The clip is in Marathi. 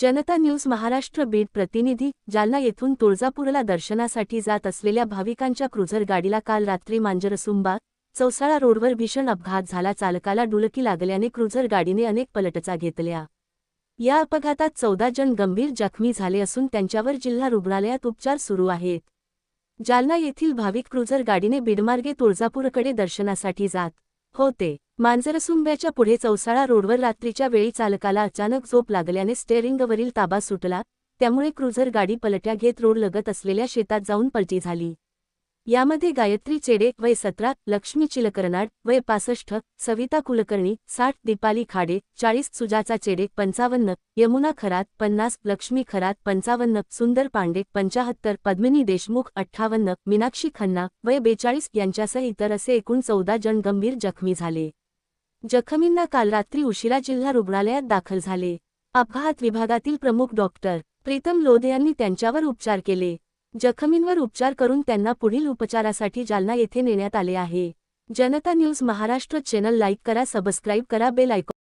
जनता न्यूज महाराष्ट्र बीड प्रतिनिधी जालना येथून तुळजापूरला दर्शनासाठी जात असलेल्या भाविकांच्या क्रुझर गाडीला काल रात्री मांजरसुंबा चौसाळा रोडवर भीषण अपघात झाला. चालकाला डुलकी लागल्याने क्रुझर गाडीने अनेक पलटचा घेतल्या. या अपघातात चौदा जण गंभीर जखमी झाले असून त्यांच्यावर जिल्हा रुग्णालयात उपचार सुरू आहेत. जालना येथील भाविक क्रुझर गाडीने बीडमार्गे तुळजापूरकडे दर्शनासाठी जात होते. मांजरसुंब्याच्या पुढे चौसाळा रोडवर रात्रीच्या वेळी चालकाला अचानक झोप लागल्याने स्टेअरिंगवरील ताबा सुटला त्यामुळे क्रुझर गाडी पलट्या घेत रोड लगत असलेल्या शेतात जाऊन पलटी झाली. यामध्ये गायत्री चेडे वय सतरा लक्ष्मी चिलकरनाड वय पासष्ट सविता कुलकर्णी साठ दीपाली खाडे चाळीस सुजाचा चेडे पंचावन्न यमुना खरात पन्नास लक्ष्मी खरात पंचावन्न सुंदर पांडे पंचाहत्तर पद्मिनी देशमुख अठ्ठावन्न मीनाक्षी खन्ना वय बेचाळीस यांच्यासह इतर असे एकूण चौदा जण गंभीर जखमी झाले. जखमींना काल रात्री उशिरा जिल्हा रुग्णालयात दाखल झाले. अपघात विभागातील प्रमुख डॉक्टर प्रीतम लोधे यांनी त्यांच्यावर उपचार केले. जखमींवर उपचार करून त्यांना पुढील उपचारासाठी जालना येथे नेण्यात आले आहे. Janata news Maharashtra channel like करा सबस्क्राईब करा बेल आयकॉन